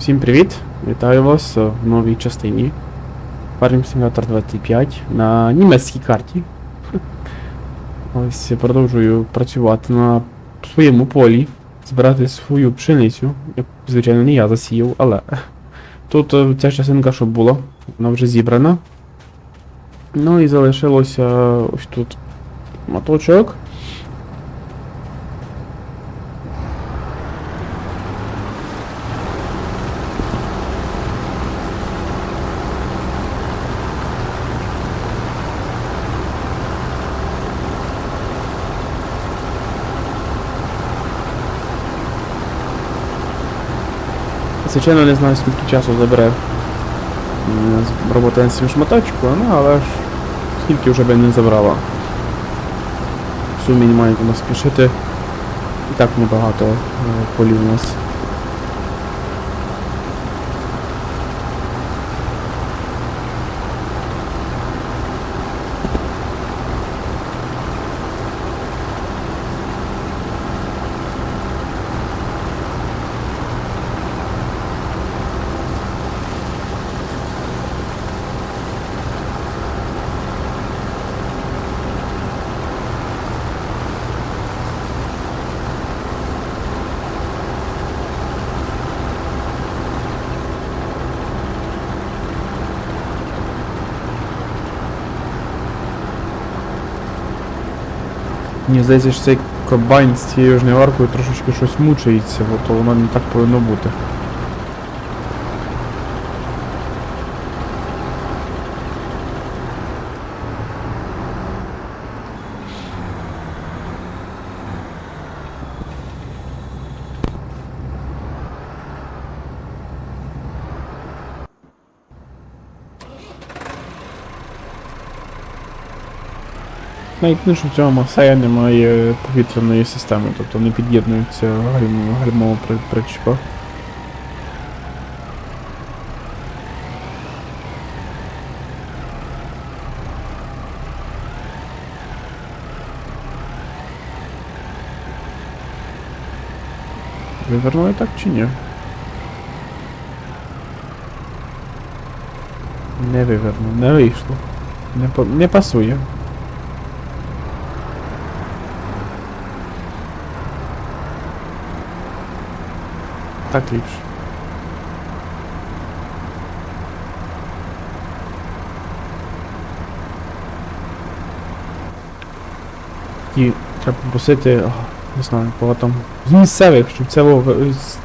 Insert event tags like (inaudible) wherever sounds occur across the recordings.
Всім привіт! Вітаю вас в новій частині Farming Simulator 25 на німецькій карті. (laughs) Ось продовжую працювати на своєму полі, збирати свою пшеницю. Звичайно, не я засіяв, але (laughs) тут е, ця частинка, що була, вона вже зібрана. Ну і залишилося ось тут моточок. Звичайно, не знаю, скільки часу забере з- робота над цим шматочком, ну але ж скільки вже би не забрала. В сумі немає куди спішити. І так небагато е, полів у нас. Мені здається, що цей комбайн з цією жниваркою трошечки щось мучається, бо то воно не так повинно бути. Навіть не в цьому Марсея немає повітряної системи, тобто не під'єднується гальмо- гальмова причіпа. Вивернули так чи ні? Не вивернув, не вийшло. Не, по- не пасує. Так ліпше. І треба попросити, не знаю, кого там. З місцевих, щоб це,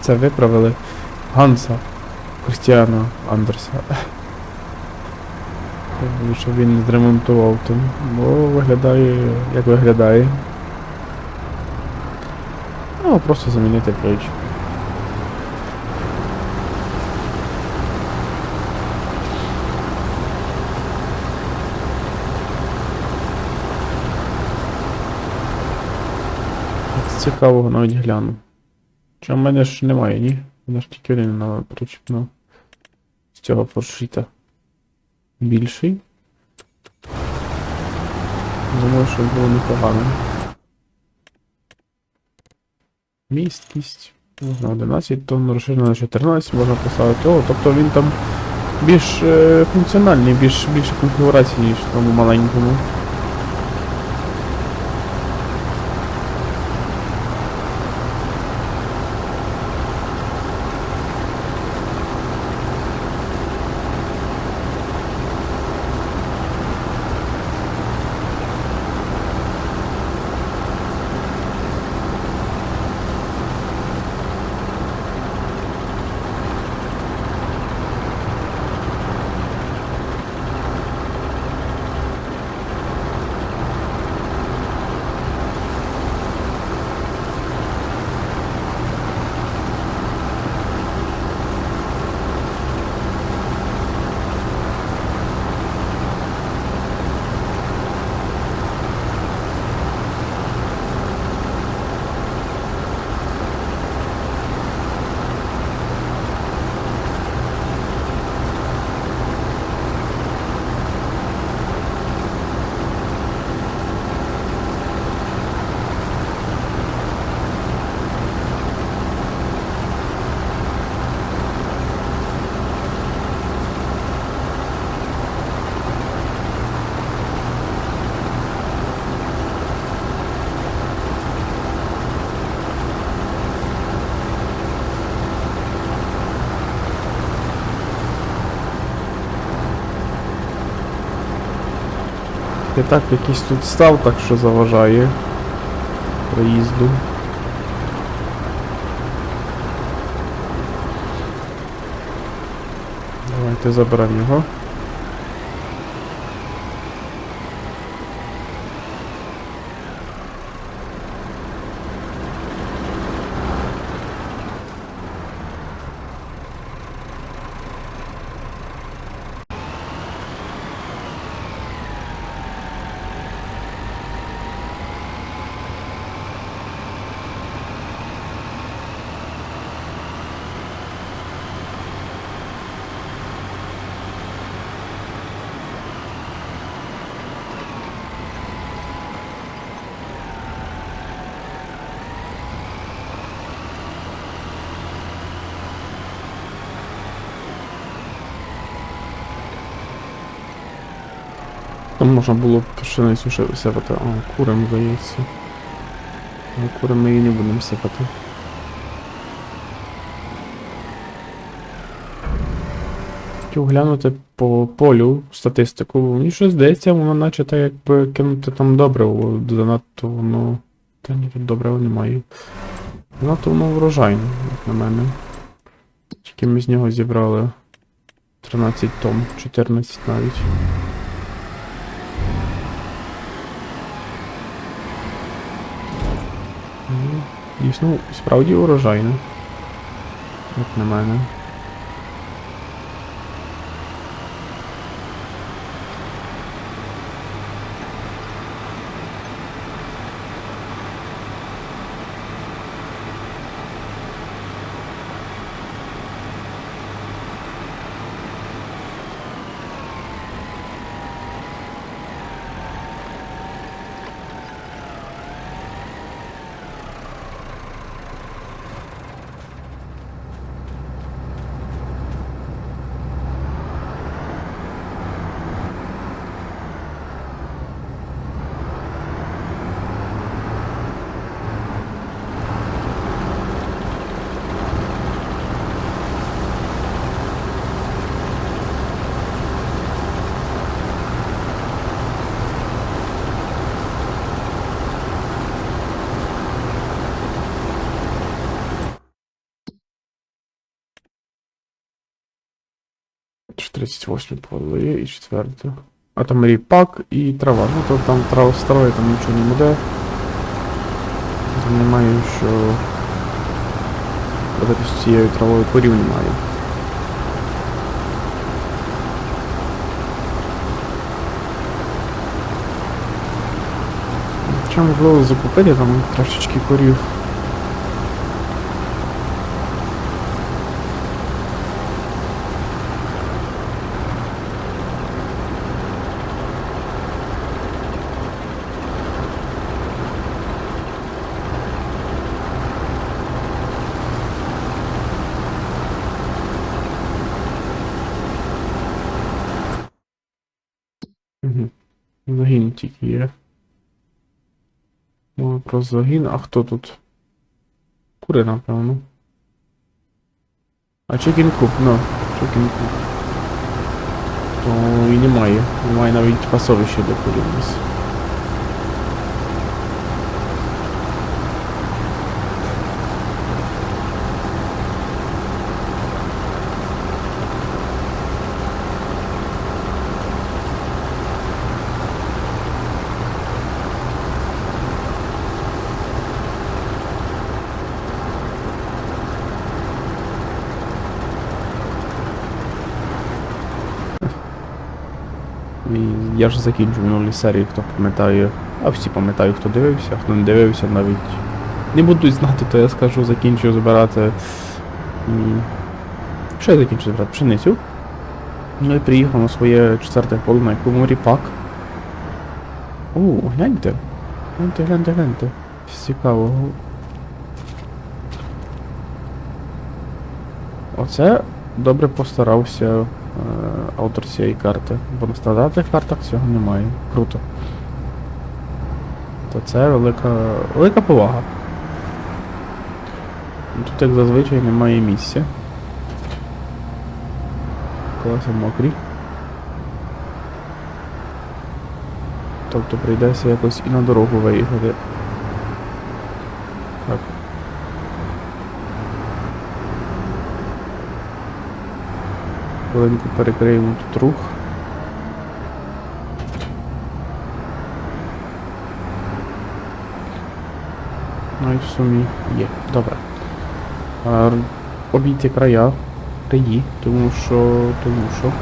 це виправили. Ганса Христіана Андерса. Щоб він зремонтував там. Бо виглядає, як виглядає. Ну, просто замінити ключ. З цікавого навіть гляну. Чи в мене ж немає, ні? Мене ж тільки один на причіпно. З цього форшита. Більший. Думаю, що було непогано. Місткість. Можна 11 тонн, розширено на 14, можна поставити. О, тобто він там більш е, функціональний, більш, більше конфігурації, ніж в тому маленькому. І так якийсь тут став, так що заважає проїзду. Давайте заберемо його. Там можна було б пшеницю ще висипати. А, курам, здається. Але курам ми її не будемо сипати. Хотів глянути по полю статистику. Мені щось здається, воно наче так якби кинути там добриво. Занадто воно. Та ні, тут немає. Занадто воно врожайне, як на мене. Тільки ми з нього зібрали 13 тонн, 14 навіть. Дійсно, справді урожайне. Як на мене. 38 поле є і. А там ріпак і трава. Ну то там трава старої, там нічого не буде. Там немає що. робити з цією травою порів немає. Хоча можливо закупити там трошечки корів. Угу. Загін тільки є. Ну, про загін, а хто тут? Кури, напевно. А чекін Coop, ну, Chicken Coop. То і немає. Немає навіть пасовища для курів у нас. І я ж закінчу минулі серії, хто пам'ятає. А всі пам'ятають, хто дивився, хто не дивився навіть. Не будуть знати, то я скажу, закінчую збирати. Що я закінчую збирати? Пшеницю. Ну і приїхав на своє четверте поле, на якому ріпак. О, гляньте. Гляньте, гляньте, гляньте. Цікаво. Оце добре постарався автор цієї карти. Бо на стандартних картах цього немає. Круто. То це велика, велика повага. Тут як зазвичай немає місця. Колеса мокрі. Тобто прийдеться якось і на дорогу виїхати. Так. Хвилинку перекриємо тут рух. Ну і в сумі є. Добре. Обійти края. Краї, тому що. тому що.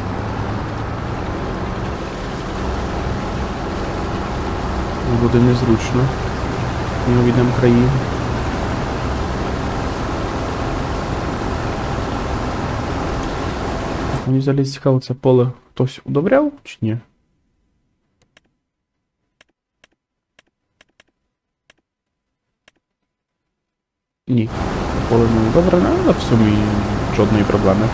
Буде незручно. Ми обійдемо краї. Мені взагалі цікаво, це поле хтось удобряв чи ні? Ні. Поле не удобрене, але в сумі жодної проблеми.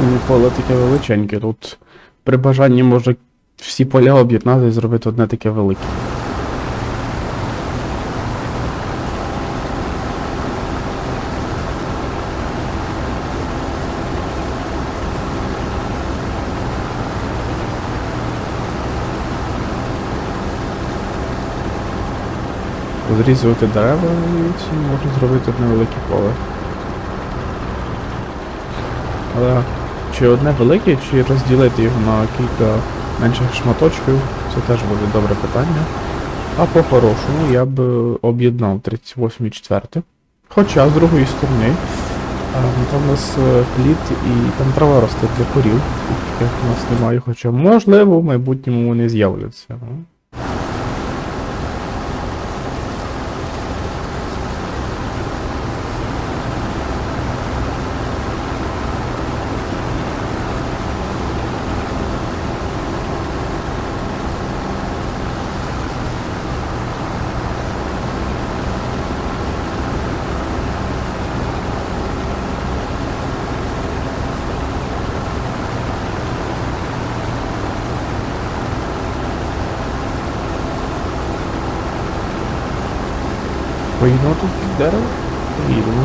Ну, Поле таке величеньке. Тут при бажанні може всі поля об'єднати і зробити одне таке велике. Зрізувати дерева і можна зробити одне велике поле. Але чи одне велике, чи розділити його на кілька менших шматочків, це теж буде добре питання. А по-хорошому я б об'єднав 38 і 4. Хоча, з другої сторони, ну, там у нас е, плід і там трава росте для корів, яких у нас немає, хоча можливо в майбутньому вони з'являться. Ну. Під дерево? Поїдемо.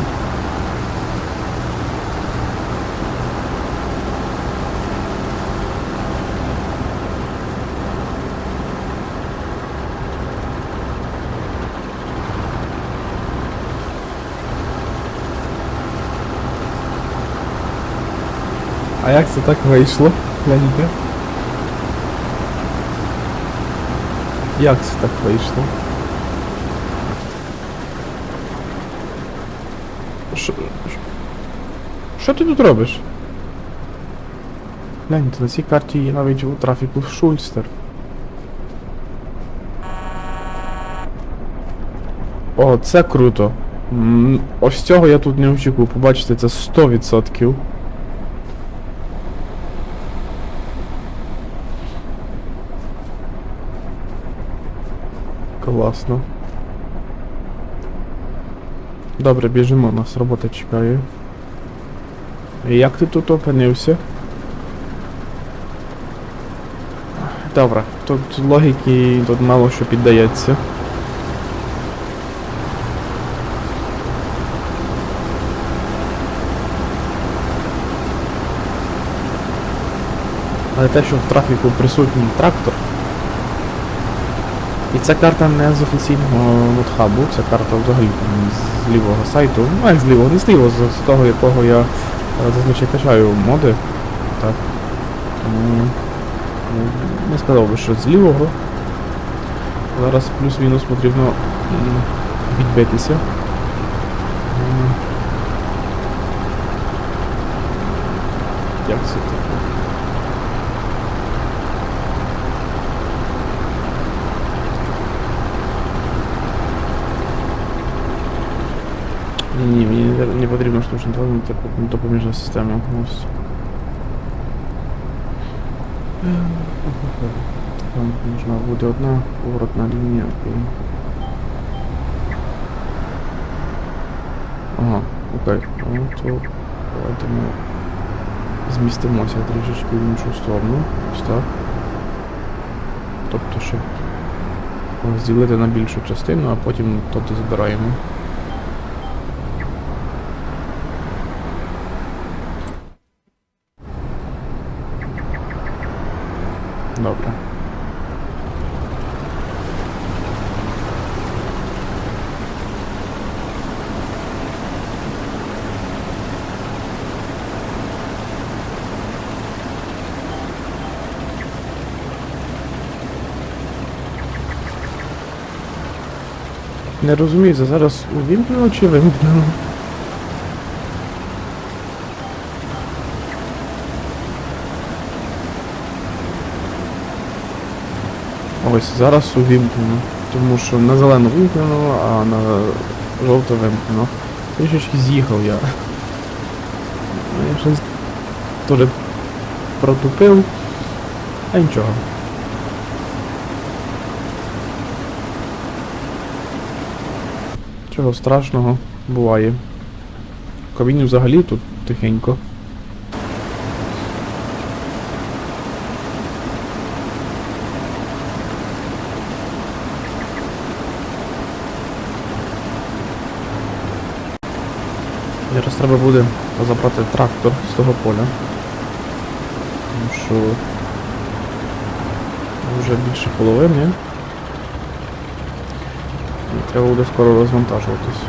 А як це так вийшло? Гляньте. Як це так вийшло? Що, ти тут робиш? Гляньте, на цій карті є навіть у трафіку Шульстер. О, це круто. Ось цього я тут не очікував. Побачите, це 100%. Класно. Добре, біжимо, нас робота чекає. І Як ти тут опинився? Добре, тут логіки тут мало що піддається. Але те, що в трафіку присутній трактор. Ця карта не з офіційного нотхабу, ця карта взагалі з лівого сайту. Ну як з лівого, не з лівого, з, з того, якого я е, зазвичай качаю моди. Так. Тому ну, не сказав би, що з лівого. Зараз плюс-мінус потрібно відбитися. М. Як це таке? Не, потрібно штучно талант, допоміжна система. Ось. Там можна буде одна поворотна лінія. Ага, окей. Ну, то давайте ми змістимося трішечки в іншу сторону. Ось так. Тобто, щоб розділити на більшу частину, а потім тобто збираємо. Добре. Не розумію, це зараз увімкнено чи Ось зараз увімкнено. Тому що на зелену вимкнено, а на жовто вимкнено. Трішечки з'їхав я. Ну, Я щось теж протупив. А нічого. Чого страшного буває. В кабіні взагалі тут тихенько. Зараз треба буде забрати трактор з того поля. Тому що вже більше половини. І треба буде скоро розвантажуватись.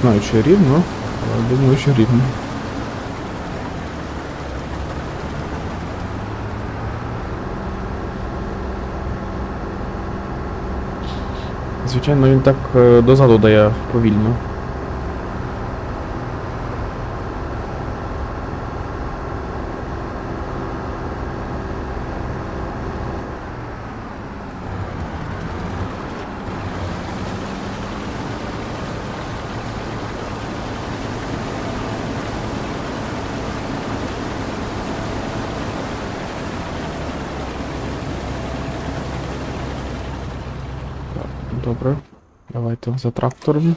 Знаю, чи рівно, але думаю, що рівно. Звичайно, він так е, дозаду дає повільно. Так, добре. Давайте за трактором.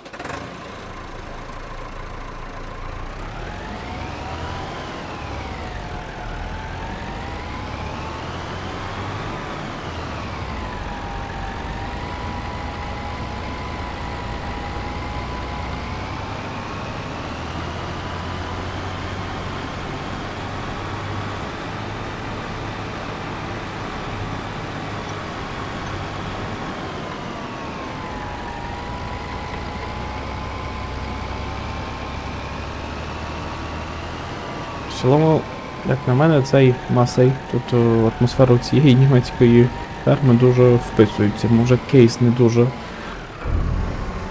Цілому, як на мене, цей масей, тут е, атмосферу цієї німецької ферми дуже вписується. Може кейс не дуже.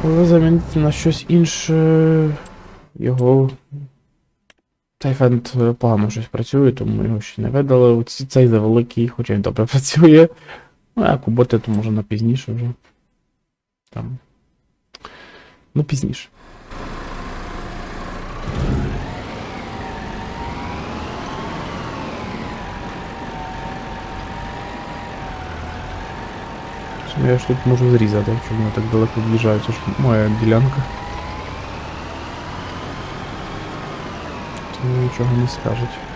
Але замінити на щось інше. Його. Цей фенд е, погано щось працює, тому його ще не видали. Оці- Цей завеликий, хоча він добре (laughs) працює. Ну, а куботи, то може на пізніше вже. Там. Ну, пізніше. Я ж тут можу зрізати, якщо вони так далеко в'їжджають, це ж моя ділянка. Тому нічого не скажуть.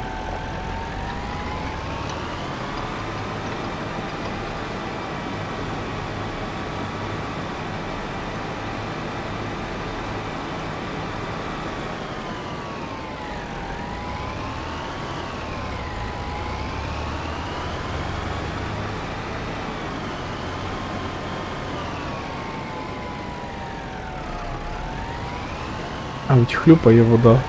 Навіть хлюпає вода.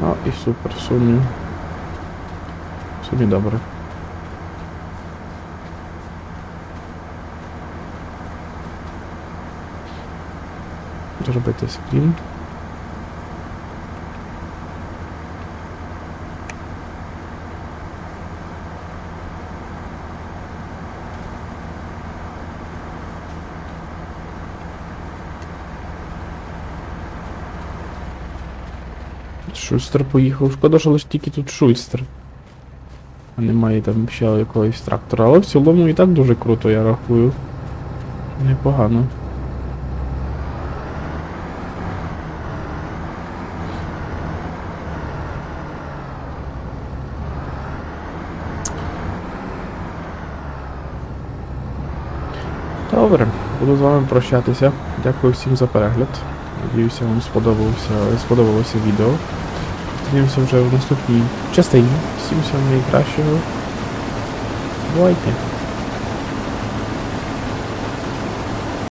Ну і супер, в сумі. В сумі добре. Зробити скрін. Шустер поїхав. Шкода, що лише тільки тут Шустер. А немає там ще якогось трактора. Але в цілому і так дуже круто, я рахую. Непогано. Добре, буду з вами прощатися. Дякую всім за перегляд. jej się spodobał się, spodobał się widok. Zdjęłem sobie, że w następnej czystej Simsonnej trasie było i pięknie.